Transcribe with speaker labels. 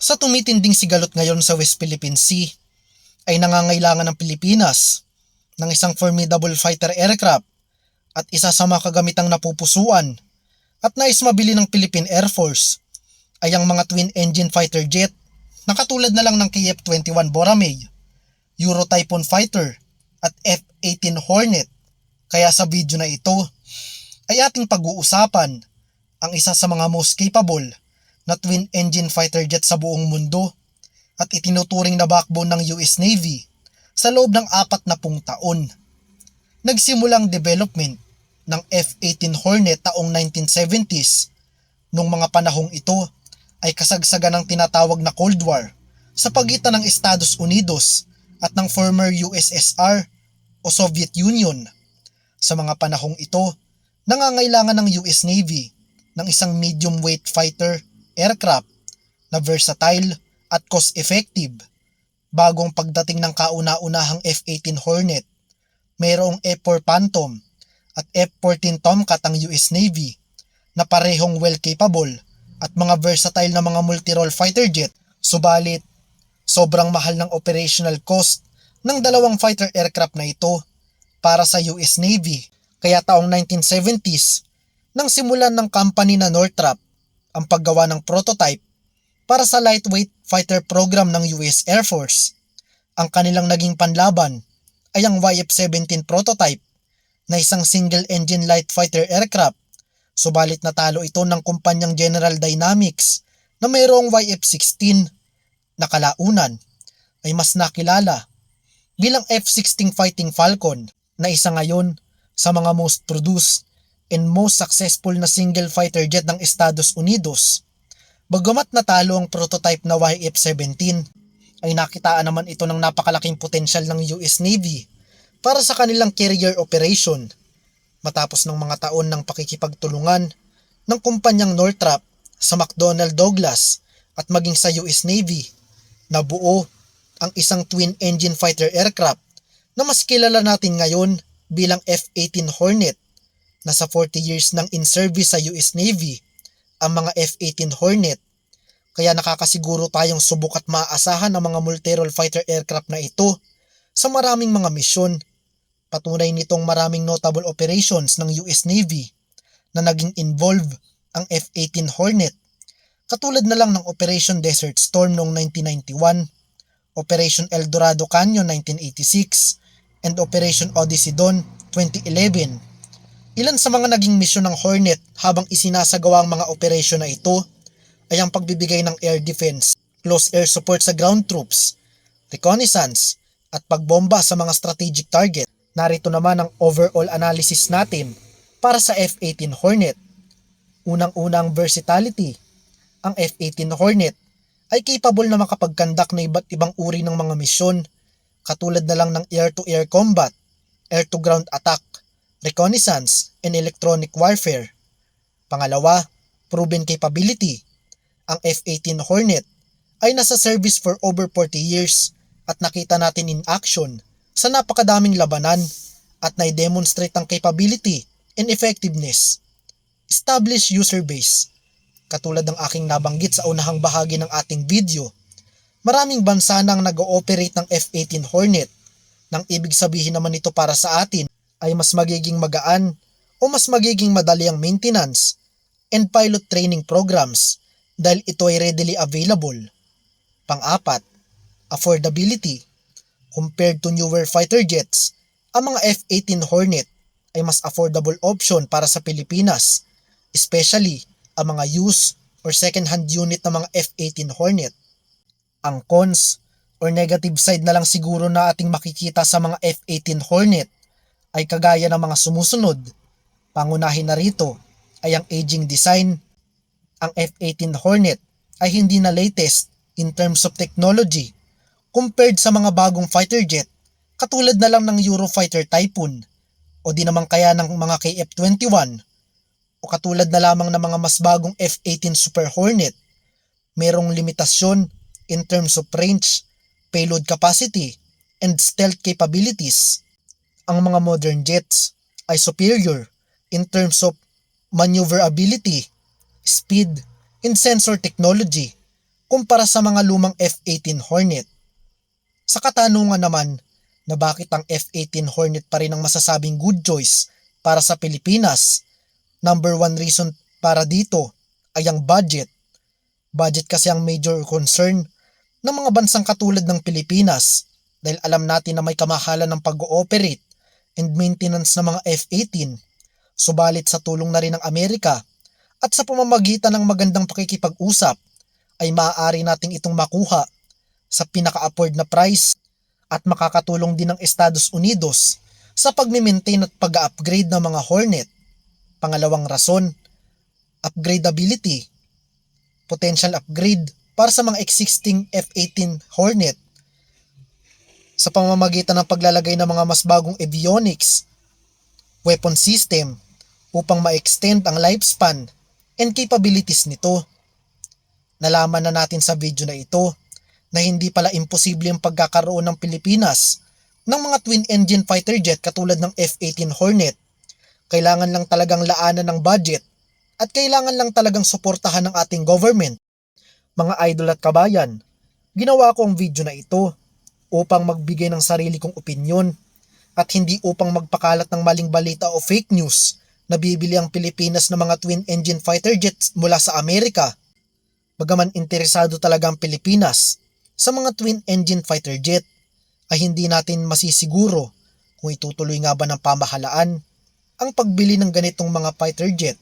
Speaker 1: Sa tumitinding sigalot ngayon sa West Philippine Sea, ay nangangailangan ng Pilipinas ng isang formidable fighter aircraft at isa sa mga kagamitang napupusuan at nais mabili ng Philippine Air Force ay ang mga twin-engine fighter jet na katulad na lang ng KF-21 Boracay, Euro Typhoon Fighter at F-18 Hornet. Kaya sa video na ito ay ating pag-uusapan ang isa sa mga most capable na twin-engine fighter jet sa buong mundo at itinuturing na backbone ng US Navy sa loob ng apat na pung taon. Nagsimulang development ng F-18 Hornet taong 1970s. Nung mga panahong ito ay kasagsagan ng tinatawag na Cold War sa pagitan ng Estados Unidos at ng former USSR o Soviet Union. Sa mga panahong ito, nangangailangan ng US Navy ng isang medium weight fighter aircraft na versatile at cost-effective. Bagong pagdating ng kauna-unahang F-18 Hornet, mayroong F-4 Phantom at F-14 Tomcat ang US Navy na parehong well capable at mga versatile na mga multi-role fighter jet. Subalit, sobrang mahal ng operational cost ng dalawang fighter aircraft na ito para sa US Navy. Kaya taong 1970s, nang simulan ng company na Northrop ang paggawa ng prototype para sa lightweight fighter program ng US Air Force. Ang kanilang naging panlaban ay ang YF-17 prototype na isang single-engine light fighter aircraft. Subalit natalo ito ng kumpanyang General Dynamics na mayroong YF-16 na kalaunan ay mas nakilala bilang F-16 Fighting Falcon na isa ngayon sa mga most produced and most successful na single fighter jet ng Estados Unidos. Bagamat natalo ang prototype na YF-17, ay nakitaan naman ito ng napakalaking potensyal ng US Navy para sa kanilang carrier operation matapos ng mga taon ng pakikipagtulungan ng kumpanyang Northrop sa McDonnell Douglas at maging sa US Navy na buo ang isang twin-engine fighter aircraft na mas kilala natin ngayon bilang F-18 Hornet na sa 40 years nang in service sa US Navy ang mga F-18 Hornet kaya nakakasiguro tayong subok at maaasahan ang mga multi-role fighter aircraft na ito sa maraming mga misyon Patunay nitong maraming notable operations ng US Navy na naging involve ang F-18 Hornet. Katulad na lang ng Operation Desert Storm noong 1991, Operation El Dorado Canyon 1986, and Operation Odyssey Dawn 2011. Ilan sa mga naging misyon ng Hornet habang isinasagawa ang mga operasyon na ito ay ang pagbibigay ng air defense, close air support sa ground troops, reconnaissance, at pagbomba sa mga strategic target. Narito naman ang overall analysis natin para sa F-18 Hornet. Unang-unang versatility. Ang F-18 Hornet ay capable na makapagkandak na iba't ibang uri ng mga misyon katulad na lang ng air-to-air combat, air-to-ground attack, reconnaissance, and electronic warfare. Pangalawa, proven capability. Ang F-18 Hornet ay nasa service for over 40 years at nakita natin in action sa napakadaming labanan at na-demonstrate ang capability and effectiveness. Establish user base. Katulad ng aking nabanggit sa unahang bahagi ng ating video, maraming bansa nang nag-ooperate ng F-18 Hornet nang ibig sabihin naman ito para sa atin ay mas magiging magaan o mas magiging madali ang maintenance and pilot training programs dahil ito ay readily available. Pang-apat, affordability. Compared to newer fighter jets, ang mga F-18 Hornet ay mas affordable option para sa Pilipinas, especially ang mga used or second-hand unit ng mga F-18 Hornet. Ang cons or negative side na lang siguro na ating makikita sa mga F-18 Hornet ay kagaya ng mga sumusunod. Pangunahin na rito ay ang aging design. Ang F-18 Hornet ay hindi na latest in terms of technology compared sa mga bagong fighter jet katulad na lang ng Eurofighter Typhoon o di naman kaya ng mga KF-21 o katulad na lamang ng mga mas bagong F-18 Super Hornet merong limitasyon in terms of range, payload capacity, and stealth capabilities. Ang mga modern jets ay superior in terms of maneuverability, speed, and sensor technology kumpara sa mga lumang F-18 Hornet. Sa katanungan naman na bakit ang F-18 Hornet pa rin ang masasabing good choice para sa Pilipinas, number one reason para dito ay ang budget. Budget kasi ang major concern ng mga bansang katulad ng Pilipinas dahil alam natin na may kamahalan ng pag-ooperate and maintenance ng mga F-18. Subalit sa tulong na rin ng Amerika at sa pamamagitan ng magandang pakikipag-usap ay maaari nating itong makuha sa pinaka-afford na price at makakatulong din ng Estados Unidos sa pagme-maintain at pag-upgrade ng mga Hornet. Pangalawang rason, upgradability. Potential upgrade para sa mga existing F-18 Hornet sa pamamagitan ng paglalagay ng mga mas bagong avionics, weapon system upang ma-extend ang lifespan and capabilities nito. Nalaman na natin sa video na ito na hindi pala imposible ang pagkakaroon ng Pilipinas ng mga twin-engine fighter jet katulad ng F-18 Hornet. Kailangan lang talagang laanan ng budget at kailangan lang talagang suportahan ng ating government. Mga idol at kabayan, ginawa ko ang video na ito upang magbigay ng sarili kong opinyon at hindi upang magpakalat ng maling balita o fake news na bibili ang Pilipinas ng mga twin-engine fighter jets mula sa Amerika. Bagaman interesado talaga ang Pilipinas sa mga twin-engine fighter jet, ay hindi natin masisiguro kung itutuloy nga ba ng pamahalaan ang pagbili ng ganitong mga fighter jet